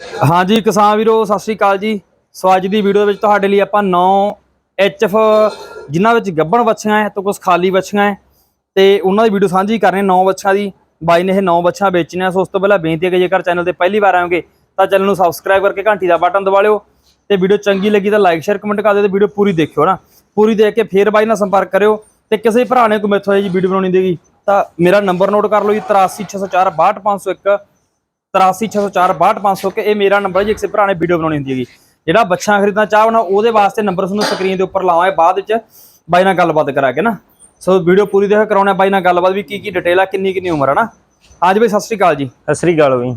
ਹਾਂਜੀ ਕਿਸਾਨ ਵੀਰੋ, ਸਤਿ ਸ਼੍ਰੀ ਅਕਾਲ ਜੀ। ਸੋ ਅੱਜ ਦੀ ਵੀਡੀਓ ਦੇ ਵਿੱਚ। ਤੁਹਾਡੇ ਲਈ ਆਪਾਂ 9 ਐਚਐਫ ਜਿਨ੍ਹਾਂ ਵਿੱਚ ਗੱਬਣ ਬੱਚੀਆਂ ਹੈ ਤੇ ਕੁਝ ਖਾਲੀ ਬੱਚੀਆਂ ਹੈ। ਤੇ ਉਹਨਾਂ ਦੀ ਵੀਡੀਓ ਸਾਂਝੀ ਕਰਨੀ 9 ਬੱਚਿਆਂ ਦੀ। ਬਾਈ ਨੇ ਇਹ 9 ਬੱਚੀਆਂ ਵੇਚਣੀਆਂ ਸੋ ਉਸ ਤੋਂ ਪਹਿਲਾਂ ਬੇਨਤੀ ਹੈ ਕਿ ਜੇਕਰ ਚੈਨਲ ਤੇ ਪਹਿਲੀ ਵਾਰ ਆਓਗੇ, ਤਾਂ ਚੈਨਲ ਨੂੰ ਸਬਸਕ੍ਰਾਈਬ ਕਰਕੇ ਘੰਟੀ ਦਾ ਬਟਨ ਦਬਾ ਲਿਓ। ਤੇ ਵੀਡੀਓ ਚੰਗੀ ਲੱਗੀ ਤਾਂ ਲਾਈਕ ਸ਼ੇਅਰ ਕਮੈਂਟ ਕਰ ਦਿਓ ਤੇ ਵੀਡੀਓ ਪੂਰੀ ਦੇਖਿਓ ਨਾ। ਪੂਰੀ ਦੇਖ ਕੇ ਫੇਰ ਬਾਈ ਨਾਲ ਸੰਪਰਕ ਕਰਿਓ। ਤੇ ਕਿਸੇ ਭਰਾ ਨੇ ਕੋਈ ਮੈਥੋਂ ਇਹ ਜੀ ਵੀਡੀਓ ਬਣਾਉਣੀ ਦੇਗੀ ਤਾਂ ਮੇਰਾ ਨੰਬਰ ਨੋਟ ਕਰ ਲਓ ਜੀ 8360462501 8360462501 ਕਿ ਇਹ ਮੇਰਾ ਨੰਬਰ ਜੀ ਕਿਸੇ ਭਰਾ ਨੇ ਵੀਡੀਓ ਬਣਾਉਣੀ ਹੁੰਦੀ ਹੈਗੀ। ਜਿਹੜਾ ਬੱਚਾ ਖਰੀਦਣਾ ਚਾਹਵਣਾ ਉਹਦੇ ਵਾਸਤੇ ਨੰਬਰ ਤੁਹਾਨੂੰ ਸਕਰੀਨ ਦੇ ਉੱਪਰ ਲਾਵਾਂਗੇ ਬਾਅਦ ਵਿੱਚ ਬਾਈ ਨਾਲ ਗੱਲਬਾਤ ਕਰਾ ਕੇ ਨਾ। ਸੋ ਵੀਡੀਓ ਪੂਰੀ ਦੇਖ ਕਰਾਉਣਾ ਬਾਈ ਨਾਲ ਗੱਲਬਾਤ ਵੀ ਕੀ ਕੀ ਡਿਟੇਲ ਆ ਕਿੰਨੀ ਕਿੰਨੀ ਉਮਰ ਆ ਨਾ। ਹਾਂਜੀ ਬਾਈ ਸਤਿ ਸ਼੍ਰੀ ਅਕਾਲ ਜੀ। ਸਤਿ ਸ੍ਰੀ ਅਕਾਲ ਬਈ।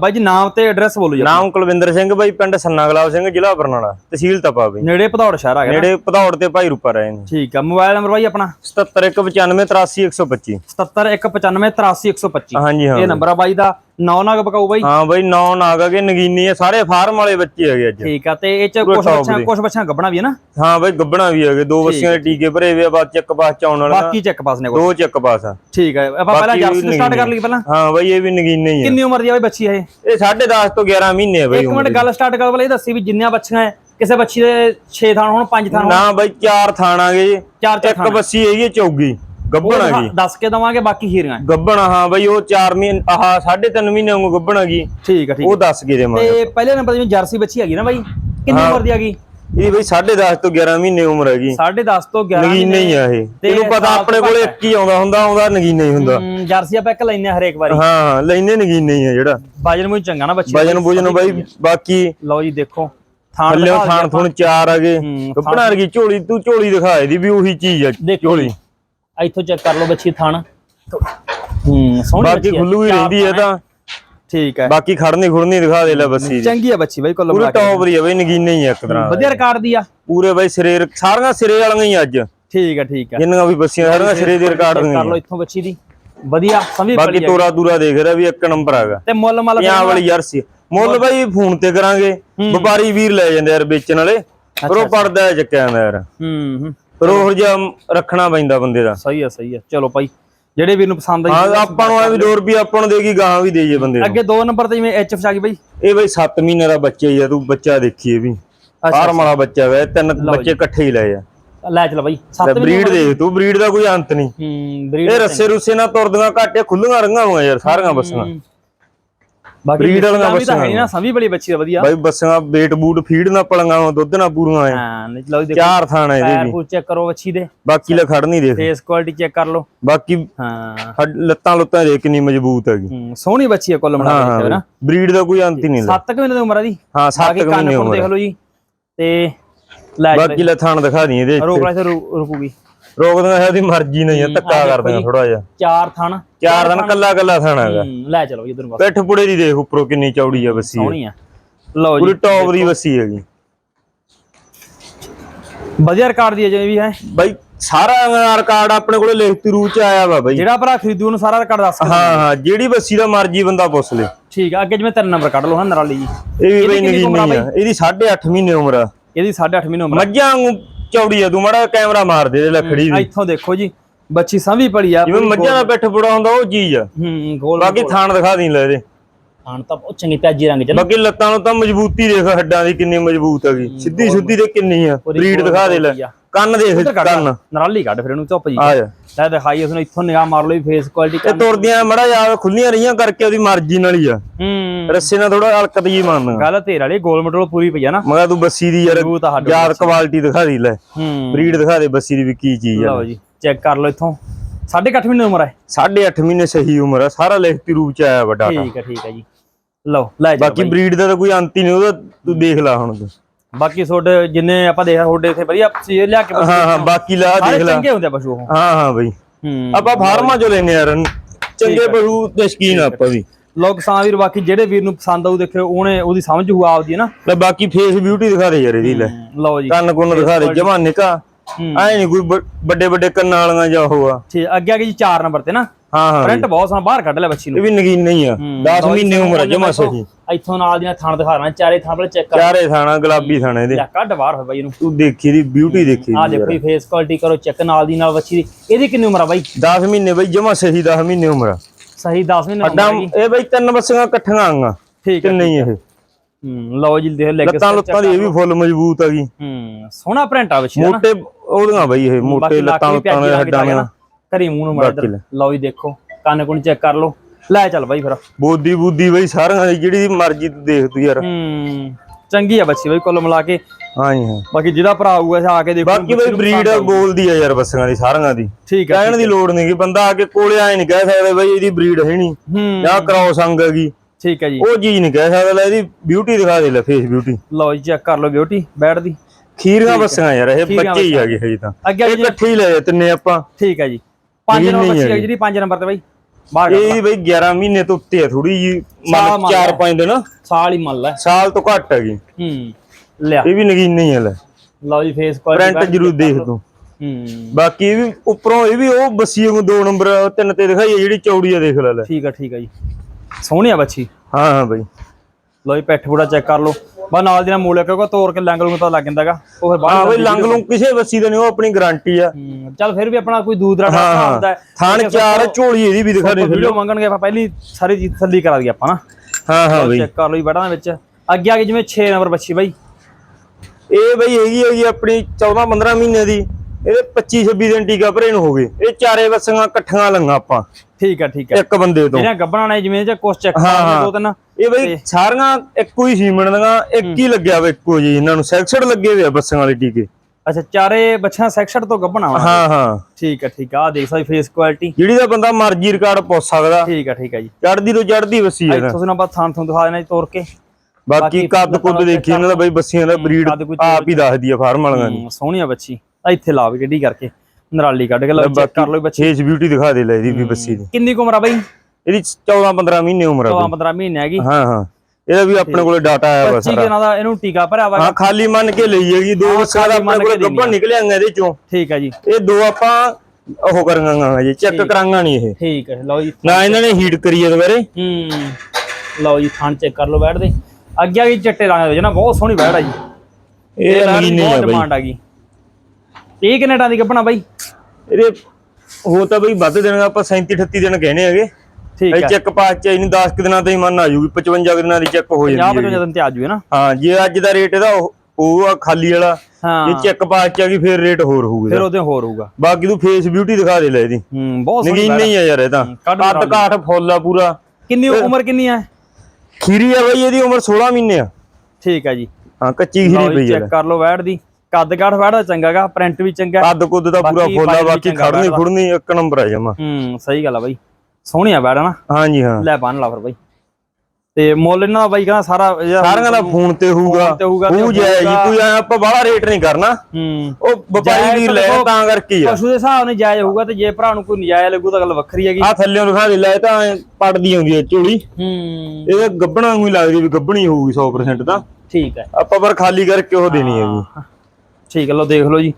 ਬਾਈ ਜੀ ਨਾਮ ਤੇ ਐਡਰੈਸ ਬੋਲੋ ਜੀ ਨਾਮ ਕੁਲਵਿੰਦਰ ਸਿੰਘ ਬਈ ਪਿੰਡ ਸੰਨਾ ਗੁਲਾਬ ਸਿੰਘ ਜ਼ਿਲ੍ਹਾ ਬਰਨਾਲਾ ਤਹਿਸੀਲ ਤਪਾ ਬਈ। ਨੇੜੇ ਭਦੌੜ ਸ਼ਹਿਰ ਆ ਗਿਆ? ਨੇੜੇ ਭਦੌੜ ਤੇ ਭਾਈ ਰੂਪਾ ਰਹੇ ਨੇ। ਠੀਕ ਆ ਮੋਬਾਈਲ ਨੰਬਰ ਬਾਈ ਆਪਣਾ? 7719383125 77195 ਹਾਂਜੀ ਹਾਂ ਇਹ ਨੰਬਰ ਆ ਬਾਈ ਦਾ। ਨੌ ਨਾਗ ਬਕਾਊ ਬਾਈ? ਹਾਂ ਬਈ ਨੌ ਨਾਗ ਅਗੇ ਨਗੀਨੀ ਆ ਸਾਰੇ ਫਾਰਮ ਵਾਲੇ ਬੱਚੇ ਹੈਗੇ ਅੱਜ। ਠੀਕ ਆ ਤੇ ਇਹ ਚ ਕੁਝ ਬੱਚਾ। ਕੁਝ ਬੱਚਾ ਗੱਬਣਾ ਵੀ ਹੈ ਨਾ? ਹਾਂ ਬਈ ਗੱਬਣਾ ਵੀ ਹੈਗੇ ਦੋ ਬੱਸੀਆਂ ਦੇ ਟੀਕੇ ਭਰੇ ਹੋਏ ਆ ਬਾਅਦ ਚੱਕ ਪਾਸ ਚ ਆਉਣ ਵਾਲਾ। ਬਾਕੀ ਚੈੱਕ ਪਾਸ ਨੇ ਦੋ ਚੱਕ ਪਾਸ ਆ। ਠੀਕ ਹੈ ਆਪਾਂ ਪਹਿਲਾਂ ਜਰਸੀ ਸਟਾਰਟ ਕਰ। ਲਈਏ ਪਹਿਲਾਂ। ਹਾਂ ਬਈ ਇਹ ਵੀ ਨਗੀਨੇ ਹੀ ਆ। ਕਿੰਨੀ ਉਮਰ ਦੀ ਆ ਬਈ ਬੱਚੀ ਇਹ? ਇਹ 10.5 ਤੋਂ 11 ਮਹੀਨੇ ਆ ਬਈ ਇੱਕ ਮਿੰਟ ਗੱਲ ਸਟਾਰਟ ਕਰ ਪਹਿਲਾਂ ਇਹ ਦੱਸੀ ਵੀ ਜਿੰਨੀਆਂ ਬੱਚੀਆਂ ਹੈ ਕਿਸੇ ਬੱਚੀ ਦੇ 6 ਥਾਣ ਹੋਣ 5 ਥਾਣ ਹੋਣ। ਨਾ ਬਈ ਚਾਰ ਥਾਣਾਗੇ ਜੀ। ਇੱਕ ਬੱਸੀ ਹੈਗੀ ਆ ਚੌਗੀ। ਗੱਬਣ ਉਹ ਹੈਗੀ ਦੱਸ ਕੇ ਦਵਾਂਗੇ ਬਾਕੀ ਹੀਰੀਆਂ। ਗੱਬਣ ਹਾਂ ਬਈ ਉਹ 4 ਮਹੀਨੇ ਆਹ 3.5 ਮਹੀਨੇ ਵਾਂਗੂ ਗੱਬਣ ਹੈਗੀ ਠੀਕ ਹੈ ਠੀਕ ਉਹ ਦੱਸ ਕੇ ਦੇਵਾਂਗੇ। ਤੇ ਪਹਿਲੇ ਨੰਬਰ ਜਿਵੇਂ ਜਰਸੀ ਬੱਚੀ ਹੈਗੀ ਨਾ ਬਾਈ ਕਿੰਨੀ ਉਮਰ ਦੀ ਹੈਗੀ ਇਹ ਬਈ 10.5 ਤੋਂ 11 ਮਹੀਨੇ ਉਮਰ ਹੈਗੀ 10.5 ਤੋਂ 11 ਨਗੀਨੇ ਹੀ ਆ ਇਹ। ਤੇ ਇਹਨੂੰ ਪਤਾ ਆਪਣੇ ਕੋਲੇ ਇੱਕ ਹੀ ਆਉਂਦਾ ਹੁੰਦਾ ਆਉਂਦਾ ਨਗੀਨਾ ਹੀ ਹੁੰਦਾ। ਜਰਸੀ ਆਪਾਂ ਇੱਕ ਲੈਨੇ ਆ ਹਰੇਕ ਵਾਰੀ। ਹਾਂ ਲੈਨੇ ਨਗੀਨੇ ਹੀ ਆ ਜਿਹੜਾ। ਵਜਨ ਮੁਝ ਚੰਗਾ ਨਾ ਬੱਚੀ ਦਾ। ਵਜਨ ਬੁਜਨ ਬਈ ਬਾਕੀ ਲਓ ਜੀ ਦੇਖੋ। ਥਾਣ ਥੱਲੇ ਥਾਣ ਥੁਣ ਚਾਰ ਹੂੰ, ਗੱਪਣਾ ਵਰਗੀ ਝੋਲੀ ਤੂੰ ਝੋਲੀ ਦਿਖਾ ਇਹਦੀ ਵੀ ਉਹੀ ਚੀਜ਼ ਆ ਝੋਲੀ। ਇੱਥੋਂ ਚੈੱਕ ਕਰ ਲਓ ਬੱਚੀ ਥਾਣ। ਹੂੰ ਸੋਹਣੀ ਬਾਕੀ ਬੱਚੀ ਹੈ। ਖੁੱਲੂ ਹੀ ਚਾਰ ਰਹਿੰਦੀ ਹੈ ਥਾਣ। ਤਾਂ। ਠੀਕ ਹੈ। ਬਾਕੀ ਖੜਨੀ ਖੁੜਨੀ ਦਿਖਾ ਦੇ ਲੈ ਬੱਸੀ ਦੀ। ਚੰਗੀ ਹੈ ਬੱਚੀ ਬਾਈ ਕੁੱਲ ਪੂਰੀ ਟੌਪ ਦੀ ਆ ਬਈ ਨਗੀਨੇ ਹੀ ਆ ਇੱਕ ਤਰ੍ਹਾਂ। ਵਧੀਆ ਰਿਕਾਰਡ ਦੀ ਆ। ਪੂਰੇ ਬਈ ਸਿਰੇ ਸਾਰੀਆਂ ਸਿਰੇ ਵਾਲੀਆਂ ਹੀ ਅੱਜ। ਠੀਕ ਹੈ ਠੀਕ ਹੈ ਜਿੰਨੀਆਂ ਵੀ ਬੱਸੀਆਂ ਸਾਰੀਆਂ ਸਿਰੇ ਦੇ ਰਿਕਾਰਡ ਕਰ ਲਓ ਇੱਥੋਂ ਬੱਚੀ ਦੀ। ਵਧੀਆ ਸਮਝ ਬਾਕੀ ਪੜੀ ਤੋਰਾ ਤੂਰਾ ਦੇਖ ਰਿਹਾ ਵੀ ਇੱਕ ਨੰਬਰ ਹੈਗਾ ਤੇ ਮੁੱਲ ਮਲ ਪੰਜਾਬ ਵਾਲੀ ਜਰਸੀ ਮੁੱਲ ਬਾਈ ਫੋਨ ਤੇ ਕਰਾਂਗੇ। ਵਪਾਰੀ ਵੀਰ ਲੈ ਜਾਂਦੇ ਯਾਰ ਵੇਚਣ ਵਾਲੇ। ਪਰ ਉਹ ਪੜਦਾ ਹੈ ਚੱਕਿਆ ਦਾ ਯਾਰ। ਹੂੰ ਹੂੰ। ਪਰ ਉਹ ਜਿਹਾ ਰੱਖਣਾ ਪੈਂਦਾ ਬੰਦੇ ਦਾ। ਸਹੀ ਹੈ ਸਹੀ ਹੈ ਚਲੋ ਭਾਈ ਜਿਹੜੇ ਵੀਰ ਨੂੰ ਪਸੰਦ ਆਈ ਹਾਂ ਆਪਾਂ ਨੂੰ ਐ ਵੀ 2 ਰੁਪਏ ਆਪਾਂ ਨੂੰ ਦੇਗੀ ਗਾਹਾਂ ਵੀ ਦੇਈਏ ਬੰਦੇ ਨੂੰ। ਅੱਗੇ ਦੋ ਨੰਬਰ ਤੇ ਜਿਵੇਂ ਐਚਐਫ ਆ ਗਈ ਬਾਈ। ਇਹ ਬਈ 7 ਮਹੀਨੇ ਦਾ ਬੱਚਾ ਹੀ ਆ ਤੂੰ ਬੱਚਾ ਦੇਖੀਏ ਵੀ। ਫਾਰਮ ਵਾਲਾ ਬੱਚਾ ਵੇ ਤਿੰਨ ਬੱਚੇ ਇਕੱਠੇ ਹੀ ਲਏ ਆ। ਲੈ ਚਲ ਬਾਈ ਤੇ 7 ਬਰੀਡ ਦੇਖ ਤੂੰ ਬਰੀਡ ਦਾ ਕੋਈ ਅੰਤ ਨਹੀਂ। ਹੂੰ ਬਰੀਡ ਇਹ ਰੱਸੇ ਰੁੱਸੇ ਨਾਲ ਤੁਰਦੀਆਂ ਘਾਟੇ ਖੁੱਲੀਆਂ ਰੰਗਾਂ ਹੋਈਆਂ ਯਾਰ ਸਾਰੀਆਂ ਬੱਸਾਂ। ਬਾਕੀ breed ਵਾਲੀਆਂ ਹੈ ਨੀ ਸਮਝੀ ਬੜੀ ਬੱਚੀ ਦਾ ਵਧੀਆ। ਬਾਈ ਬੱਸਾਂ ਬੇਟ ਬੂਟ ਫੀਡ ਨਾ ਪਲੰਗਾਂ ਦੁੱਧ ਨਾ ਪੂਰੀਆਂ ਐ। ਹਾਂ ਲਓ ਦੇਖੋ। ਚਾਰ ਥਾਣਾ ਇਹਦੇ ਵੀ ਪੂਰ ਚੈੱਕ ਕਰੋ ਬੱਚੀ ਦੇ। ਬਾਕੀ ਲੈ ਖੜ ਨਹੀਂ ਦੇਖ। ਫੇਸ ਕੁਆਲਿਟੀ ਚੈੱਕ ਕਰ ਲਓ। ਬਾਕੀ ਹਾਂ। ਲੱਤਾਂ ਲੁੱਤਾਂ ਦੇਖ ਕਿੰਨੀ ਮਜ਼ਬੂਤ ਹੈਗੀ। ਸੋਹਣੀ ਬੱਚੀ ਹੈ ਕੁੱਲ ਮਿਲਾ ਕੇ ਹਾਂ ਨਾ ਬਰੀਡ ਦਾ ਕੋਈ ਅੰਤ ਹੀ ਨਹੀਂ 7 ਮਹੀਨੇ ਦੀ ਉਮਰ ਆ ਦੀ ਹਾਂ 7 ਬਾਕੀ ਕੰਨ ਮਹੀਨੇ ਉਮਰ ਦੇਖ। ਲਓ ਜੀ। ਤੇ ਬਾਕੀ ਲੈ ਥਾਣ ਦਿਖਾ ਦੀ ਇਹਦੇ ਰੋਕ ਲੈ ਰੁਕੂਗੀ। ਰੋਕਦੀਆਂ ਹੈ ਉਹਦੀ ਮਰਜ਼ੀ ਨਹੀਂ ਆ ਧੱਕਾ ਕਰਦੀਆਂ ਥੋੜਾ ਜਿਹਾ। ਚਾਰ ਥਣ। ਚਾਰ ਦਿਨ ਕੱਲਾ ਕੱਲਾ ਥਾਣਾ ਹੈਗਾ। ਹੂੰ, ਲੈ ਚਲੋ ਇਧਰ ਨੂੰ ਪਿੱਠ ਪੁੜੇ ਦੀ ਦੇਖ ਉੱਪਰੋਂ ਕਿੰਨੀ ਚੌੜੀ ਆ ਬੱਸੀ ਸੋਹਣੀ ਆ। ਲਓ ਪੂਰੀ ਜੀ ਟੌਪ ਦੀ ਬੱਸੀ ਹੈਗੀ। ਵਧੀਆ ਰਿਕਾਰਡ ਦੀ ਹੈ ਜਿਵੇਂ ਵੀ ਹੈ। ਬਾਈ ਸਾਰਾ ਰਿਕਾਰਡ ਆਪਣੇ ਕੋਲੇ ਲਿਖਤੀ ਰੂਪ ਚ ਆਇਆ ਵਾ ਬਾਈ। ਜਿਹੜਾ ਭਰਾ ਖਰੀਦੂ ਉਹਨੂੰ ਸਾਰਾ ਰਿਕਾਰਡ ਦੱਸ ਹਾਂ ਹਾਂ ਜਿਹੜੀ ਬੱਸੀ ਦਾ ਮਰਜ਼ੀ ਬੰਦਾ ਪੁੱਛ ਲੇ। ਠੀਕ ਆ ਅੱਗੇ ਜਿਵੇਂ ਤਿੰਨ ਨੰਬਰ ਕੱਢ ਲਓ ਹਾਂ ਨਰਾਲੀ ਜੀ। ਇਹ ਵੀ ਬਈ ਉਮਰ ਆ ਇਹਦੀ 8.5 ਮਹੀਨੇ ਉਮਰ ਆ। ਇਹਦੀ 8.5 ਮਹੀਨੇ ਉਮਰ। ਮੱਝਾਂ ਵਾਂਗੂ ਚੌੜੀ ਆ ਤੂੰ ਮੜਾ ਕੈਮਰਾ ਮਾਰ ਦੇ ਇਹਦੇ ਲੱਖੜੀ ਦੀ ਇੱਥੋਂ ਦੇਖੋ ਜੀ ਬੱਚੀ ਸੰਭੀ ਪੜੀ ਆ। ਜਿਵੇਂ ਮੱਝਾਂ ਦਾ ਪਿੱਠ ਪੁੜਾ ਹੁੰਦਾ ਉਹ ਚੀਜ਼ ਆ। ਹੂੰ ਗੋਲ ਬਾਕੀ ਥਾਣ ਦਿਖਾ ਦੀ ਲੈ ਇਹਦੇ। ਆਣ ਤਾਂ ਉਹ ਚੰਗੀ ਪਿਆਜੀ ਰੰਗ ਚ ਬਾਕੀ ਲੱਤਾਂ ਨੂੰ ਤਾਂ ਮਜ਼ਬੂਤੀ ਦੇਖ ਹੱਡਾਂ ਦੀ ਕਿੰਨੀ ਮਜ਼ਬੂਤ ਹੈਗੀ। ਸਿੱਧੀ ਸੁੱਧੀ ਤੇ ਕਿੰਨੀ ਆ। ਬਰੀਡ ਦਿਖਾ ਦੇ ਲੈ। ਕੰਨ ਦੇਖ ਕੰਨ। ਨਰਾਲੀ ਕੱਢ ਫਿਰ ਇਹਨੂੰ ਚੁੱਪ ਜੀ। ਆ ਜਾ। ਲੈ ਦਿਖਾਈ ਉਸਨੂੰ ਇੱਥੋਂ ਨਿਗਾਹ ਮਾਰ ਲਓ ਫੇਸ ਕੁਆਲਿਟੀ ਤੇ ਤੁਰਦੀਆਂ ਮੜਾ ਜਾ ਖੁੱਲੀਆਂ ਰਹੀਆਂ ਕਰਕੇ ਉਹਦੀ ਮਰਜ਼ੀ ਨਾਲ ਹੀ ਆ। ਹੂੰ। ਰੱਸੇ ਨਾਲ ਥੋੜਾ ਹਲਕਤ ਜੀ ਮੰਨਦਾ ਗੱਲ ਤੇਰੇ ਵਾਲੀ ਗੋਲ ਮਟੋਲ ਪੂਰੀ ਪਈ ਆ ਨਾ। ਮਗਾ ਤੂੰ ਬੱਸੀ ਦੀ ਯਾਰ ਯਾਦ ਕੁਆਲਿਟੀ ਦਿਖਾ ਦੀ ਲੈ। ਹੂੰ। ਬਰੀਡ ਦਿਖਾ ਦੇ ਬੱਸੀ ਦੀ ਵੀ ਕੀ ਚੀਜ਼ ਆ। ਲਓ ਜੀ ਚੈੱਕ ਕਰ ਲਓ ਇੱਥੋਂ। 8.5 ਮਹੀਨੇ ਉਮਰ ਹੈ 8.5 ਮਹੀਨੇ ਸਹੀ ਉਮਰ ਆ ਸਾਰਾ ਲਿਖਤੀ ਰੂਪ ਚ ਆਇਆ ਵਾ ਡਾਟਾ ਠੀਕ ਹੈ ਠੀਕ ਹੈ ਜੀ। ਲਓ ਲੈ ਜਾ ਬਾਕੀ ਬਰੀਡ ਦਾ ਤਾਂ ਕੋਈ ਅੰਤ ਹੀ ਨਹੀਂ ਉਹਦਾ ਤੂੰ ਦੇਖ ਲੈ ਹੁਣ ਤੂੰ। ਬਾਕੀ ਤੁਹਾਡੇ ਜਿੰਨੇ ਆਪਾਂ ਦੇਖਿਆ ਤੁਹਾਡੇ ਇੱਥੇ ਵਧੀਆ ਚੀਜ਼ ਲਿਆ ਕੇ ਹਾਂ ਹਾਂ ਬਾਕੀ ਲਾ ਦੇਖ ਲੈ। ਚੰਗੇ ਹੁੰਦੇ ਆ ਪਸ਼ੂ ਉਹ। ਹਾਂ ਹਾਂ ਬਈ। ਹੂੰ। ਆਪਾਂ ਫਾਰਮਾਂ ਚੋਂ ਲੈਨੇ ਯਾਰ। ਚੰਗੇ ਪਸ਼ੂ ਤੇ ਸ਼ਕੀਨ ਆਪਾਂ ਵੀ। ਲੋਕ ਸਾਂ ਵੀਰ ਬਾਕੀ ਜਿਹੜੇ ਵੀਰ ਨੂੰ ਪਸੰਦ ਆਊ ਦੇਖਿਓ ਉਹਨੇ ਉਹਦੀ ਸਮਝ ਹੋਊ ਆਪਦੀ ਹੈ ਨਾ? ਲੈ ਬਾਕੀ ਫੇਸ ਬਿਊਟੀ ਦਿਖਾ ਦੇ ਯਾਰ ਇਹਦੀ ਲੈ। ਲਓ ਜੀ। ਕੰਨ ਕੁੰਨ ਦਿਖਾ ਦੇ ਜਮਾ ਨਿਕਾ ਹੂੰ। ਐ ਨਹੀਂ ਕੋਈ ਵੱਡੇ ਵੱਡੇ ਕੰਨਾਂ ਵਾਲੀਆਂ ਜਾਂ ਉਹ ਆ। ਠੀਕ ਅੱਗੇ ਗਈ ਜੀ 4 ਨੰਬਰ ਤੇ ਨਾ। ਹਾਂ ਹਾਂ ਪ੍ਰਿੰਟ ਬਹੁਤ ਸੋਹਣਾ ਬਾਹਰ ਕੱਢ ਲਿਆ ਬੱਚੀ ਇਹ ਨੂੰ ਵੀ ਨਗੀਨ ਨਹੀਂ ਆ। 10 ਲਓ ਜੀ, ਮਹੀਨੇ ਉਮਰ ਆ ਜਮਾ ਸਹੀ। ਇੱਥੋਂ ਨਾਲ ਦੀਆਂ ਥਣ ਦਿਖਾ ਰਹਾ ਚਾਰੇ ਥਾਂ ਵਾਲੇ ਚੈੱਕ ਕਰ। ਚਾਰੇ ਥਾਣਾ ਗੁਲਾਬੀ ਥਾਣੇ ਦੇ। ਲਿਆ ਕੱਢ ਬਾਹਰ ਹੋਇਆ ਬਾਈ ਇਹਨੂੰ। ਤੂੰ ਦੇਖੀ ਦੀ ਬਿਊਟੀ ਦੇਖੀ ਆ ਦੇਖੋ ਫੇਸ ਕੁਆਲਿਟੀ ਕਰੋ ਚੈੱਕ ਨਾਲ ਦੀ ਨਾਲ ਬੱਚੀ ਦੀ। ਇਹਦੀ ਕਿੰਨੀ ਉਮਰ ਆ ਬਾਈ? 10 ਮਹੀਨੇ ਬਈ ਜਮਾ ਸਹੀ 10 ਮਹੀਨੇ ਉਮਰ ਆ। ਸਹੀ 10 ਮਹੀਨੇ ਉਮਰ ਅੱਡਾ। ਇਹ ਬਈ ਤਿੰਨ ਬੱਸੀਆਂ ਇਕੱਠੀਆਂ ਆਂਗਾ ਠੀਕ ਹੈ ਨਹੀਂ ਇਹ? ਹੂੰ ਲਓ ਜੀ ਦੇਖ ਲੈ ਲੱਤਾਂ ਲੁੱਤਾਂ ਦੀ ਇਹ ਵੀ ਫੁੱਲ ਮਜ਼ਬੂਤ ਹੈਗੀ ਹੂੰ ਸੋਹਣਾ ਪ੍ਰਿੰਟ ਆ ਬੱਚੀ ਦਾ ਨਾ? ਮੋਟੇ ਉਹਦੀਆਂ ਬਾਈ ਇਹ ਮੋਟੇ ਲੱਤਾਂ ਲੁੱਤਾਂ ਦੇ ਹੱਡਾਂ ਦੀਆਂ ਕਰੀ ਮੂੰਹ ਨੂੰ ਮਾਰ ਬਾਕੀ ਲੈ। ਲਓ ਜੀ ਦੇਖੋ ਕੰਨ ਕੁਣ ਚੈੱਕ ਕਰ ਲਓ। ਲੈ ਚੱਲ ਬਾਈ ਫਿਰ। ਬੋਦੀ ਬੁੱਦੀ ਬਾਈ ਸਾਰਿਆਂ ਦੀ ਜਿਹੜੀ ਮਰਜ਼ੀ ਤੂੰ ਦੇਖ ਤੂੰ ਯਾਰ। ਹੂੰ ਚੰਗੀ ਆ ਬੱਚੀ ਬਾਈ ਕੁੱਲ ਮਿਲਾ ਕੇ। ਹਾਂ ਜੀ ਹਾਂ। ਬਾਕੀ ਜਿਹੜਾ ਭਰਾ ਆਊਗਾ ਆ ਕੇ ਦੇਖੋ ਬਾਕੀ ਬਾਈ ਬਰੀਡ ਬੋਲਦੀ ਆ ਯਾਰ ਬੱਸਾਂ ਦੀ ਸਾਰਿਆਂ ਦੀ। ਠੀਕ ਹੈ ਕਹਿਣ ਦੀ ਲੋੜ ਨਹੀਂ ਕਿ ਬੰਦਾ ਆ ਕੇ ਕੋਲੇ ਆਏ ਨਹੀਂ ਕਹਿ ਸਕਦਾ ਬਾਈ ਇਹਦੀ ਬਰੀਡ ਹੈ ਨਹੀਂ ਹੂੰ। ਜਾਂ ਕ੍ਰਾਸ ਅੰਗ ਹੈਗੀ। ਠੀਕ ਹੈ ਜੀ। ਉਹ ਚੀਜ਼ ਨਹੀਂ ਕਹਿ ਸਕਦਾ ਲੈ ਇਹਦੀ ਬਿਊਟੀ ਦਿਖਾ ਦੇ ਲੈ ਫੇਸ ਬਿਊਟੀ ਲਓ ਜੀ ਚੈੱਕ ਕਰ ਲਓ ਬਿਊਟੀ ਬੈਠ ਦੀ। ਖੀਰੀਆਂ ਬੱਸਾਂ ਯਾਰ ਇਹ ਬੱਚੇ ਹੀ ਹੈਗੇ ਹਜੇ ਤਾਂ। ਅੱਗੇ ਇਹ ਜੀ ਇਕੱਠੇ ਹੀ ਲਏ ਤਿੰਨੇ ਆਪਾਂ। ਠੀਕ ਹੈ ਜੀ। ਪੰਜ ਨਹੀਂ ਨੰਬਰ ਬੱਚੀ। ਹੈ ਜਿਹੜੀ ਪੰਜ ਨੰਬਰ ਤੇ ਬਾਈ। ਬਾਹਰ ਕੱਢ। ਇਹ ਬਈ 11 ਮਹੀਨੇ ਤੋਂ ਉੱਤੇ ਆ ਥੋੜੀ ਜੀ ਸਾਲ ਮੰਨ ਮੰਨ 4-5 ਦਿਨ। ਸਾਲ ਹੀ ਮੰਨ ਲੈ। ਸਾਲ ਤੋਂ ਘੱਟ ਹੈਗੀ। ਹੂੰ ਲਿਆ। ਇਹ ਵੀ ਨਗੀਨੇ ਹੀ ਆ ਲੈ। ਲਓ ਜੀ ਫੇਸ ਕੁਆਲਿਟੀ ਪ੍ਰਿੰਟ ਜ਼ਰੂਰ ਦੇਖ ਤੂੰ। ਹੂੰ। ਬਾਕੀ ਇਹ ਵੀ ਉੱਪਰੋਂ ਇਹ ਵੀ ਉਹ ਬੱਸੀ ਨੂੰ ਦੋ ਨੰਬਰ ਤਿੰਨ ਤੇ ਦਿਖਾਈ ਆ ਜਿਹੜੀ ਚੌੜੀ ਆ ਦੇਖ ਲੈ ਲੈ। ਠੀਕ ਹੈ ਠੀਕ ਹੈ ਜੀ। ਸੋਹਣੀ ਆ ਬੱਚੀ। ਹਾਂ ਹਾਂ ਬਈ। ਲਓ ਜੀ ਪੈਠ ਪੂੜਾ ਚੈੱਕ ਕਰ ਲਓ। ਬਸ ਨਾਲ ਦੀ ਨਾਲ ਮੂਲੇ ਕਿਉਂਕਿ ਤੋੜ ਕੇ ਲੰਗ ਲੂੰਗ ਤਾਂ ਲੱਗ ਜਾਂਦਾਗਾ। ਉਹ ਫਿਰ ਹਾਂ ਬਾਹਰ ਬਈ ਲੰਗ ਲੂੰ ਕਿਸੇ ਬੱਸੀ ਦਾ ਨਹੀਂ ਉਹ ਆਪਣੀ ਗਾਰੰਟੀ ਆ। ਹੂੰ, ਚੱਲ ਫਿਰ ਵੀ ਆਪਣਾ ਕੋਈ ਦੂਰ ਦਰਾਡਾ ਹਾਂ। ਥਾਣ ਚਾਰ ਝੋਲੀ ਇਹਦੀ ਵੀ ਦਿਖਾ ਦੇ ਵੀਡੀਓ ਮੰਗਣਗੇ ਆਪਾਂ ਪਹਿਲੀ ਸਾਰੀ ਚੀਜ਼ ਥੱਲੀ ਕਰਾ ਦਈਏ ਆਪਾਂ ਨਾ। ਹਾਂ ਹਾਂ ਬਈ। ਚੈੱਕ ਕਰ ਜੀ ਬੜਾ ਦੇ ਵਿੱਚ। ਅੱਗੇ ਆ ਕੇ ਜਿਵੇਂ 6 ਨੰਬਰ ਬੱਚੀ ਬਾਈ। ਇਹ ਬਈ ਹੈਗੀ ਹੈਗੀ ਆਪਣੀ 14 15 ਮਹੀਨੇ ਦੀ। ਇਹਦੇ 25 26 ਦਿਨ ਟੀਕਾ ਭਰੇ ਨੂੰ ਹੋ ਗਏ। ਇਹ ਚਾਰੇ ਬੱਸੀਆਂ ਇਕੱਠੀਆਂ ਲੰਗਾ ਆਪਾਂ। ਠੀਕ ਹੈ ਠੀਕ ਹੈ ਇੱਕ ਬੰਦੇ ਤੋਂ। ਜਿਹੜੀਆਂ ਗੱਬਣਾ ਨੇ ਜਿਵੇਂ ਜਾਂ ਕੁਛ ਚੈੱਕ। ਦੋ ਤਿੰਨ। ਇਹ ਬਈ ਸਾਰੀਆਂ ਇੱਕੋ ਹੀ ਸੀਮਣ ਦੀਆਂ ਇੱਕ ਹੀ। ਲੱਗਿਆ ਵਾ ਇੱਕੋ ਜੀ ਇਹਨਾਂ ਨੂੰ ਸੈਕਸਡ ਲੱਗੇ ਹੋਏ ਆ ਬੱਸਾਂ ਵਾਲੇ ਟੀਕੇ। ਅੱਛਾ ਚਾਰੇ ਬੱਚਿਆਂ ਸੈਕਸ਼ਨ ਤੋਂ ਗੱਬਣਾ ਵਾ ਹਾਂ ਹਾਂ। ਠੀਕ ਹੈ ਠੀਕ ਆ। ਦੇਖ ਸਕਦੇ ਫੇਸ ਕੁਆਲਿਟੀ ਜਿਹੜੀ ਦਾ ਬੰਦਾ ਮਰਜ਼ੀ ਰਿਕਾਰਡ ਪੁੱਛ ਸਕਦਾ। ਠੀਕ ਹੈ ਠੀਕ ਹੈ ਜੀ। ਚੜਦੀ ਤੋਂ ਚੜਦੀ ਬੱਸੀ ਹੈ ਇੱਥੋਂ ਨੂੰ ਆਪਾਂ ਥਾਂ ਥਾਂ ਦਿਖਾ ਦੇਣਾ ਜੀ ਤੋੜ ਕੇ। ਬਾਕੀ ਕੱਦ ਕੁੱਦ ਦੇਖੀ ਇਹਨਾਂ ਦਾ ਬਈ ਬੱਸੀਆਂ ਦਾ ਬਰੀਡ ਆਪ ਹੀ ਦੱਸਦੀ ਆ ਫਾਰਮ ਵਾਲਿਆਂ ਦੀ। ਹੂੰ, ਸੋਹਣੀ ਆ ਬੱਚੀ। ਆ ਇੱਥੇ ਲਾ ਵੀ ਟੇਢੀ ਕਰਕੇ ਨਰਾਲੀ ਕੱਢ ਕੇ ਲਓ ਚੈੱਕ ਕਰ ਲਓ ਬੱਚੀ। ਫੇਸ ਬਿਊਟੀ ਦਿਖਾ ਦੇ ਲੈ ਇਹਦੀ ਵੀ ਬੱਸੀ ਦੀ। ਕਿੰਨੀ ਕੁ ਉਮਰ ਆ ਬਾਈ? ਇਹਦੀ 14 15 ਮਹੀਨੇ ਉਮਰ ਆ 14 ਬਈ। 15 ਮਹੀਨੇ ਹੈਗੀ। ਹਾਂ ਹਾਂ। ਇਹਦਾ ਵੀ ਆਪਣੇ ਕੋਲੇ ਡਾਟਾ ਆਇਆ ਵਾ ਸਾਰਾ। ਕਿਨਾਂ ਦਾ? ਇਹਨੂੰ ਟੀਕਾ ਭਰਿਆ ਵਾ ਹਾਂ ਖਾਲੀ ਮੰਨ ਕੇ ਲਈ ਹੈਗੀ। ਦੋ ਬੱਸਾਂ ਦਾ ਆਪਣੇ ਕੋਲੇ ਗੱਭਾ ਨਿਕਲਿਆ ਇਹਦੇ ਚੋਂ। ਠੀਕ ਹੈ ਜੀ। ਇਹ ਦੋ ਆਪਾਂ ਉਹ ਕਰਾਂਗਾ ਜੀ ਚੈੱਕ ਕਰਾਂਗਾ ਨਹੀਂ ਇਹ। ਠੀਕ ਹੈ ਲਓ ਜੀ। ਨਾ ਇਹਨਾਂ ਨੇ ਹੀਟ ਕਰੀ ਹੈ ਦੁਬਾਰੇ। ਹੂੰ। ਲਓ ਜੀ ਥਾਂ ਚੈੱਕ ਕਰ ਲਓ ਬੈਠ ਦੇ। ਅੱਗੇ ਆ ਗਈ ਚਿੱਟੇ ਰੰਗ ਦੇ ਵਿੱਚ ਨਾ ਬਹੁਤ ਸੋਹਣੀ ਬੈਠ ਆ ਜੀ। ਇਹ ਆ ਬਹੁਤ ਡਿਮਾਂਡ ਆ ਗਈ। ਇਹ ਕਿੰਨੇ ਟਾਂ ਦੀ ਕੱਪਣਾ ਬਾਈ? ਇਹਦੇ ਹੋ ਤਾਂ ਬਈ ਵੱਧ ਦਿਨ ਆਪਾਂ 37 38 ਦਿਨ ਕਹਿੰਦੇ ਹੈਗੇ। ਠੀਕ ਹੈ ਚੈੱਕ ਪਾਸ ਚ ਇਹਨੂੰ 10 ਕੁ ਦਿਨਾਂ ਤੋਂ ਹੀ ਮੰਨ ਆ ਜੂਗੀ 55 ਕੁ ਦਿਨਾਂ ਦੀ ਚੈੱਕ ਹੋ 50 ਜਾਂਦੀ ਹੈ 55 ਦਿਨ ਤੇ ਆ ਜੂਏ ਨਾ? ਹਾਂ ਜੇ ਅੱਜ ਦਾ ਰੇਟ ਇਹਦਾ ਉਹ- ਆ ਖਾਲੀ ਵਾਲਾ ਜੇ ਚੈੱਕ ਪਾਸ ਚ ਆ ਗਈ ਫਿਰ ਰੇਟ ਹੋਰ ਹੋਊਗਾ ਫਿਰ। ਉਹਦੇ ਹੋਰ ਹੋਊਗਾ। ਬਾਕੀ ਤੂੰ ਫੇਸ ਬਿਊਟੀ ਦਿਖਾ ਦੇ ਲੈ ਇਹਦੀ। ਹੂੰ ਬਹੁਤ ਸੋਹਣੀ ਨਹੀਂ ਆ ਯਾਰ ਇਹ ਤਾਂ ਕੱਦ ਕਾਠ ਫੁੱਲ ਆ ਪੂਰਾ। ਕਿੰਨੀ ਉਮਰ ਕਿੰਨੀ ਹੈ ਖੀਰੀ ਆ ਬਈ ਇਹਦੀ ਉਮਰ 16 ਮਹੀਨੇ ਆ। ਠੀਕ ਹੈ ਜੀ। ਹਾਂ ਕੱਚੀ ਖੀਰੀ ਪਈ ਆ ਚੈੱਕ ਕਰ ਲਓ ਵੈੜ ਦੀ। ਕੱਦ ਕਾਠ ਵੈੜ ਚੰਗਾਗਾ ਪ੍ਰਿੰਟ ਵੀ ਚੰਗਾ ਕੱਦ ਕੁੱਦ ਦਾ ਪੂਰਾ ਫੁੱਲ ਵੀ ਬਾਕੀ ਖੜਨੀ। ਖੁੜਨੀ ਇੱਕ ਨੰਬਰ ਆ ਜਮਾ। ਹੂੰ ਸਹੀ ਗੱਲ ਆ ਬਾਈ। ਸੋਹਣੀ ਆ ਵੈੜ ਨਾ। ਹਾਂਜੀ ਹਾਂ। ਲੈ ਬੰਨ ਲਾ ਫਿਰ ਬਾਈ। ਤੇ ਮੁੱਲ ਇਹਨਾਂ ਦਾ ਬਾਈ ਕਹਿੰਦਾ ਸਾਰਾ ਸਾਰਿਆਂ ਦਾ ਫੋਨ ਤੇ ਹੋਊਗਾ। ਉਹ ਜਾਇਜ਼ ਜੀ ਕੋਈ ਆਪਾਂ ਬਾਹਲਾ ਰੇਟ ਨਹੀਂ ਕਰਨਾ। ਹੂੰ। ਉਹ ਵਪਾਰੀ ਤਾਂ ਲੈ ਤਾਂ ਕਰਕੇ ਆ। ਪਸ਼ੂ ਦੇ ਹਿਸਾਬ ਨਾਲ ਜਾਇਜ਼ ਹੋਊਗਾ ਤੇ ਜੇ ਭਰਾ ਨੂੰ ਕੋਈ ਨਜਾਇਜ਼ ਲੱਗੂ ਤਾਂ ਗੱਲ ਵੱਖਰੀ ਹੈਗੀ। ਆ ਥੱਲੇੋਂ ਦਿਖਾ ਦੇ ਲੈ ਤਾਂ ਪੜਦੀ ਆਉਂਦੀ ਹੈ ਝੋਲੀ। ਹੂੰ। ਇਹ ਗੱਬਣਾ ਵਾਂਗੂ ਹੀ ਲੱਗਦੀ ਵੀ ਗੱਬਣੀ ਹੋਊਗੀ 100% ਤਾਂ। ਠੀਕ ਹੈ। ਆਪਾਂ ਪਰ ਖਾਲੀ ਕਰਕੇ ਉਹ ਦੇਣੀ ਹੈਗੀ। ਠੀਕ ਹੈ ਲੋ ਦੇਖ ਲਓ ਜੀ।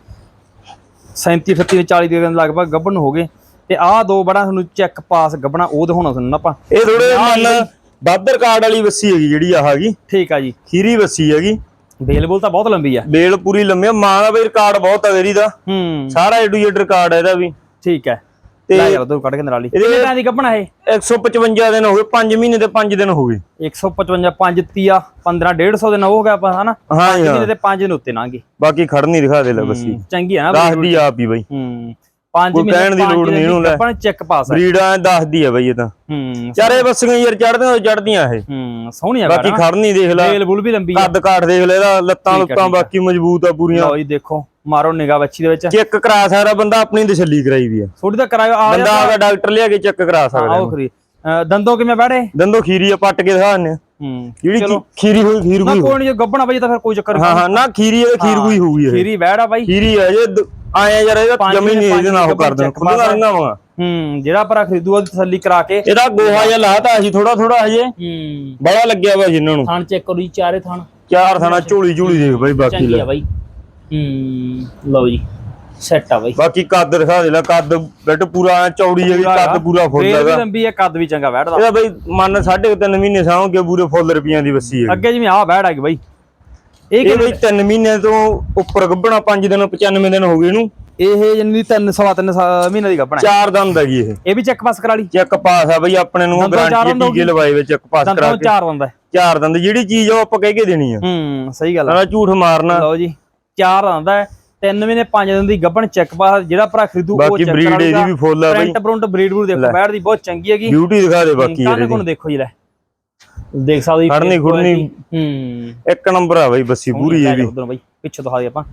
37 38 40 ਦੇ ਦਿਨ ਲਗਭਗ ਗੱਭਣ ਹੋ ਗਏ। ਤੇ ਆਹ ਦੋ ਬੜਾ ਤੁਹਾਨੂੰ ਚੈੱਕ ਪਾਸ ਗੱਭਣਾ ਉਹ ਦਿਖਾਉਣਾ ਤੁਹਾਨੂੰ ਆਪਾਂ। ਇਹ ਥੋੜੇ ਮੰਨ ਬਾਦਰ ਕਾਰਡ ਵਾਲੀ ਵੱਸੀ ਹੈਗੀ ਜਿਹੜੀ ਆਹ ਹੈਗੀ। ਠੀਕ ਆ ਜੀ। ਖੀਰੀ ਵੱਸੀ ਹੈਗੀ। ਬੇਲਬੁਲ ਤਾਂ ਬਹੁਤ ਲੰਬੀ ਆ। ਬੇਲ ਪੂਰੀ ਲੰਮੀ ਆ। ਮਾਂ ਦਾ ਬਈ ਰਿਕਾਰਡ ਬਹੁਤ ਆ ਇਹਦੀ ਦਾ। ਹੂੰ। ਸਾਰਾ ਏ ਟੂ ਜ਼ੈਡ ਰਿਕਾਰਡ ਹੈ ਇਹਦਾ ਵੀ। ਠੀਕ ਹੈ। ਤੇ ਲੈ ਯਾਰ ਦੋ ਕੱਢ ਕੇ ਨਰਾਲੀ। ਇਹਦੇ- ਕਿੰਨੇ ਟਾਈਮ ਦੀ ਗੱਭਣਾ ਇਹ? 155 ਦਿਨ ਹੋ ਗਏ 5 ਮਹੀਨੇ ਤੇ 5 ਦਿਨ ਹੋ ਗਏ। 155 5 30 15 150 ਦਿਨ ਹੋ ਗਿਆ ਆਪਾਂ ਹਨਾ? ਹਾਂ ਜੀ ਮਹੀਨੇ ਹਾਂ। ਤੇ 5 ਦਿਨ ਉੱਤੇ ਨਾਂਗੇ ਬਾਕੀ ਖੜਨੀ ਦਿਖਾ ਦੇ ਲੈ ਬੱਸੀ। ਚੰਗੀ ਆ ਨਾ? ਦੱਸਦੀ ਆਪ ਹੀ ਬਈ। ਹੂੰ 5 ਕੋਈ ਮਹੀਨੇ ਕਹਿਣ ਦੀ ਲੋੜ ਨਹੀਂ ਇਹਨੂੰ ਲੈ। ਆਪਾਂ ਚੈੱਕ ਪਾਸ ਬਰੀਡਾਂ ਦੱਸਦੀ ਆ ਬਈ ਇਹ ਤਾਂ। ਹੂੰ ਚਾਰੇ ਬੱਸੀਆਂ ਯਾਰ ਚੜਦੀਆਂ ਚੜਦੀਆਂ ਇਹ। ਹੂੰ ਸੋਹਣੀ ਆ ਬਾਕੀ ਬਾਕੀ ਖੜਨੀ ਦੇਖ ਲੈ। ਬੇਲਬੁਲ ਵੀ ਲੰਬੀ ਆ। ਕੱਦ ਕਾਠ ਦੇਖ ਲੈ ਇਹਦਾ ਲੱਤਾਂ ਲੁੱਤਾਂ। ਬਾਕੀ ਮਜ਼ਬੂਤ ਆ ਪੂਰੀਆਂ। ਲਓ ਜੀ ਦੇਖੋ। ਮਾਰੋ ਨਿਗਾਹ ਬੱਚੀ ਦੇ ਵਿੱਚ। ਚੈੱਕ ਕਰਾ ਸਕਦਾ ਬੰਦਾ ਆਪਣੀ ਤਸੱਲੀ ਕਰਾਈ ਵੀ ਆ। ਥੋੜੀ ਤਾਂ ਕਰਾਇਓ ਆ ਬੰਦਾ ਆਪਦਾ ਡਾਕਟਰ ਲਿਆ ਕੇ ਚੈੱਕ ਕਰਾ ਸਕਦਾ ਆਓ ਖਰੀ ਦੰਦੋਂ ਕਿਵੇਂ ਬੈਠੇ? ਦੰਦੋ ਖੀਰੀ ਆ ਪੱਟ ਕੇ ਦਿਖਾ ਦਿੰਦੇ ਆ। ਹੂੰ ਜਿਹੜੀ ਖੀਰੀ ਹੋਈ ਖੀਰ ਨਾ ਕੋਈ ਕੋਈ ਨਹੀਂ ਜੇ ਗੱਬਣਾ ਬਈ ਤਾਂ ਫਿਰ ਕੋਈ ਚੱਕਰ ਹਾਂ ਹਾਂ ਨਾ ਖੀਰੀ ਇਹ ਖੀਰ ਕੋਈ ਹੋਊਗੀ ਇਹ। ਖੀਰੀ ਬੈੜ ਬਾਈ। ਖੀਰੀ ਆ ਜੇ ਦ- ਆਏ ਆ ਯਾਰ ਇਹਦਾ ਜਮੀ ਨਹੀਂ ਇਹਦੇ ਨਾਲ ਉਹ ਕਰ ਦੇਣਾ ਖੁੱਲੀਆਂ ਰੰਗਾਂ ਵਾ। ਹੂੰ ਜਿਹੜਾ ਭਰਾ ਖਰੀਦੂ ਉਹਦੀ ਤਸੱਲੀ ਕਰਾ ਕੇ। ਇਹਦਾ ਗੋਹਾ ਜਿਹਾ ਲਾਤਾ ਸੀ ਥੋੜਾ ਥੋੜਾ ਹਜੇ। ਹੂੰ। ਬੜਾ ਲੱਗਿਆ ਵਾ ਜੀ ਇਹਨਾਂ ਨੂੰ। ਥਣ ਚੈੱਕ ਕਰੋ ਜੀ ਚਾਰੇ ਥਣ। ਚਾਰ ਥਾਣਾ ਝੋਲੀ ਝੋਲੀ ਦੇਖ ਬਾਈ ਬਾਕੀ ਚੰਗੀ ਲੈ। ਆ ਬਾਈ। ਹੂੰ। ਲਓ ਜੀ ਸੈੱਟ ਆ ਬਾਈ। ਬਾਕੀ ਕੱਦ ਦਿਖਾ ਦੇ ਲੈ ਕੱਦ ਬੈੱਡ ਪੂਰਾ ਚੌੜੀ ਹੈਗੀ ਕੱਦ ਪੂਰਾ ਫੁੱਲ ਹੈਗਾ। ਲੰਬੀ ਹੈ ਕੱਦ ਵੀ ਚੰਗਾ ਬੈਠਦਾ। ਇਹਦਾ ਬਈ ਮੰਨ ਸਾਢੇ ਕੁ ਤਿੰਨ ਮਹੀਨੇ ਸਾਂ ਕੇ ਪੂਰੇ ਫੁੱਲ ਰੁਪਈਆਂ ਦੀ ਵੱਸੀ ਹੈ ਅੱਗੇ ਜਿਵੇਂ ਆ ਬੈੜ ਆ ਗਈ ਬਾਈ। ਇਹ ਕਿ ਬਈ ਤਿੰਨ ਮਹੀਨੇ ਤੋਂ ਉੱਪਰ ਗੱਭਣਾ 5 ਦਿਨ 95 ਦਿਨ ਹੋ ਗਏ ਇਹਨੂੰ। ਇਹ ਜੰਨੀ ਤਿੰਨ ਸਵਾ ਤਿੰਨ ਸਾ- ਮਹੀਨੇ ਦੀ ਗੱਭਣਾ ਚਾਰ ਦੰਦ ਹੈਗੀ ਇਹ। ਇਹ ਵੀ ਚੈੱਕ ਪਾਸ ਕਰਾ ਲਈ। ਚੈੱਕ ਪਾਸ ਆ ਬਈ ਆਪਣੇ ਨੂੰ ਦੰਦੋਂ ਗਾਰੰਟੀ ਦੰਦ ਟੀਕੇ ਲਵਾਏ ਵਿੱਚ ਚੈੱਕ ਪਾਸ ਕਰਾ ਦੰਦੋਂ ਕੇ। ਚਾਰ ਬੰਦਾ ਚਾਰ ਦੰਦ ਜਿਹੜੀ ਚੀਜ਼ ਉਹ ਆਪਾਂ ਕਹਿ ਕੇ ਦੇਣੀ ਆ। ਹੂੰ ਸਹੀ ਗੱਲ ਆ। ਝੂਠ ਮਾਰਨਾ। ਲਓ ਜੀ। ਚਾਰ ਆਂਦਾ ਹੈ। ਤਿੰਨ ਮਹੀਨੇ ਪੰਜ ਦਿਨ ਦੀ ਗੱਭਣ ਚੈੱਕ ਪਾਸ ਜਿਹੜਾ ਭਰਾ ਖਰੀਦੂ ਉਹ ਬਾਕੀ ਚੈੱਕ ਬਰੀਡ ਇਹਦੀ ਵੀ ਫੁੱਲ ਆ ਬਈ। ਪ੍ਰਿੰਟ ਪ੍ਰਿੰਟ ਬਰੀਡ ਬਰੂ ਦੇਖੋ ਬੈਠ ਦੀ ਬਹੁਤ ਚੰਗੀ ਹੈਗੀ। ਬਿਊਟੀ ਦਿਖਾ ਦੇ ਬਾਕੀ ਕੰਨ ਇਹਦੀ। ਕੋਣ ਦੇਖੋ ਜੀ ਲੈ। ਦੇਖ ਸਕਦੇ ਹੋ ਖੜਨੀ quality। ਹੂੰ। ਇੱਕ ਨੰਬਰ ਆ ਬਈ ਬੱਸੀ ਪੂਰੀ ਇਹ ਵੀ ਉਧਰੋਂ ਬਈ ਪਿੱਛੇ ਦਿਖਾ ਦੇ ਆਪਾਂ।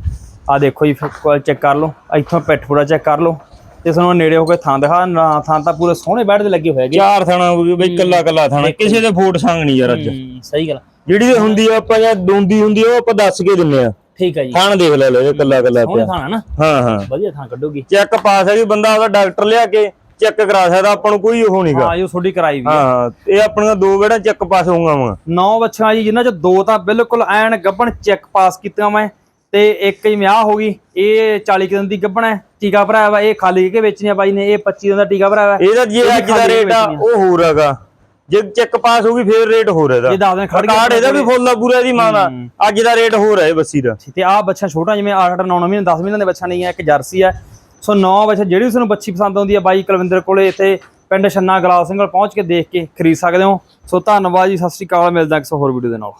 ਆ ਦੇਖੋ ਜੀ ਕੋਲ ਚੈੱਕ ਕਰ ਲਓ। ਇੱਥੋਂ ਪਿੱਠ ਪੂਰਾ ਚੈੱਕ ਕਰ ਲਓ। ਤੇ ਸਾਨੂੰ ਨੇੜੇ ਹੋ ਕੇ ਥਾਂ ਦਿਖਾ। ਨਾ ਥਾਂ ਤਾਂ ਪੂਰੇ ਸੋਹਣੇ ਬੈਠ ਦੇ ਲੱਗੇ ਹੋਏ ਹੈਗੇ। ਚਾਰ ਥਾਣਾ ਬਈ ਕੱਲਾ ਕੱਲਾ ਥਾਣਾ। ਕਿਸੇ ਦੇ ਫੋਟ ਸੰਗ ਨਹੀਂ ਯਾਰ ਅੱਜ। ਸਹੀ ਗੱਲ। ਜਿਹੜੀ ਹੁੰਦੀ ਆ ਆਪਾਂ ਜਾਂ ਦੋਂਦੀ ਹੁੰਦੀ ਆ ਉਹ ਆਪਾਂ ਦੱਸ ਕੇ ਦਿੰਨੇ ਆ। ਠੀਕ ਹੈ ਜੀ। ਥਾਣ ਦੇਖ ਲੈ ਲੈ ਕੱਲਾ ਕੱਲਾ ਪਿਆ। ਥਾਂ ਹੈ ਨਾ। ਹਾਂ ਹਾਂ। ਵਧੀਆ ਥਾਂ ਕੱਢੂਗੀ। ਚੈੱਕ ਪਾਸ ਹੈ ਜੀ ਬੰਦਾ ਉਹਦਾ ਡਾਕਟਰ ਲਿਆ ਕੇ ਚੈੱਕ ਕਰਾ ਸਕਦਾ ਆਪਾਂ ਨੂੰ ਕੋਈ ਉਹ ਨਹੀਂਗਾ ਹਾਂ ਇਹ ਤੁਹਾਡੀ ਕਰਾਈ ਵੀ ਹਾਂ ਇਹ ਆਪਣੀਆਂ ਦੋ ਵੇੜਾ ਚੈੱਕ ਪਾਸ ਹੋਊਗਾ ਵਾ। ਨੌ ਬੱਚਿਆਂ ਜੀ ਜਿਨ੍ਹਾਂ ਚ ਦੋ ਤਾਂ ਬਿਲਕੁਲ ਐਨ ਗੱਭਣ ਚੈੱਕ ਪਾਸ ਕੀਤੀਆਂ ਮੈਂ ਤੇ ਇੱਕ ਹੀ ਵਿਆਹ ਹੋ ਗਈ ਇਹ 40 ਕੁ ਦਿਨ ਦੀ ਗੱਭਣ ਹੈ ਟੀਕਾ ਭਰਾਇਆ ਵਾ ਇਹ ਖਾਲੀ ਕੇ ਵੇਚਣੀਆਂ ਬਾਈ ਨੇ ਇਹ 25 ਦਿਨ ਦਾ ਟੀਕਾ ਭਰਾਇਆ ਇਹਦਾ ਜੇ ਅੱਜ ਦਾ ਰੇਟ ਆ ਵੇਚਣੀ ਉਹ ਹੋਰ ਹੈਗਾ। ਜੇ ਚੈੱਕ ਪਾਸ ਹੋਊਗੀ ਫੇਰ ਰੇਟ ਹੋਰ ਇਹਦਾ। ਜੇ 10 ਦਿਨ ਖੜ ਕਾਰਡ ਇਹਦਾ ਵੀ ਫੁੱਲ ਆ ਪੂਰਾ ਇਹਦੀ ਮਾਂ ਦਾ। ਹੂੰ। ਅੱਜ ਦਾ ਰੇਟ ਹੋਰ ਹੈ ਬੱਸੀ ਦਾ। ਤੇ ਆਹ ਬੱਚਾ ਛੋਟਾ ਜਿਵੇਂ 8 8 9 ਮਹੀਨੇ 10 ਮਹੀਨੇ ਦੇ ਬੱਚਾ ਨਹੀਂ ਹੈ ਇੱਕ ਜਰਸੀ ਹੈ। ਸੋ ਨੌ ਬੱਚਾ ਜਿਹੜੀ ਉਸ ਨੂੰ ਬੱਚੀ ਪਸੰਦ ਆਉਂਦੀ ਹੈ ਬਾਈ ਕੁਲਵਿੰਦਰ ਕੋਲੇ ਇੱਥੇ ਪਿੰਡ ਛੰਨਾ ਗਲਾਸ ਸਿੰਘ ਕੋਲ ਪਹੁੰਚ ਕੇ ਦੇਖ ਕੇ ਖਰੀਦ ਸਕਦੇ ਹੋ। ਸੋ ਧੰਨਵਾਦ ਜੀ ਸਤਿ ਸ਼੍ਰੀ ਅਕਾਲ ਮਿਲਦਾ ਕਿਸੇ ਹੋਰ ਵੀਡੀਓ ਦੇ ਨਾਲ।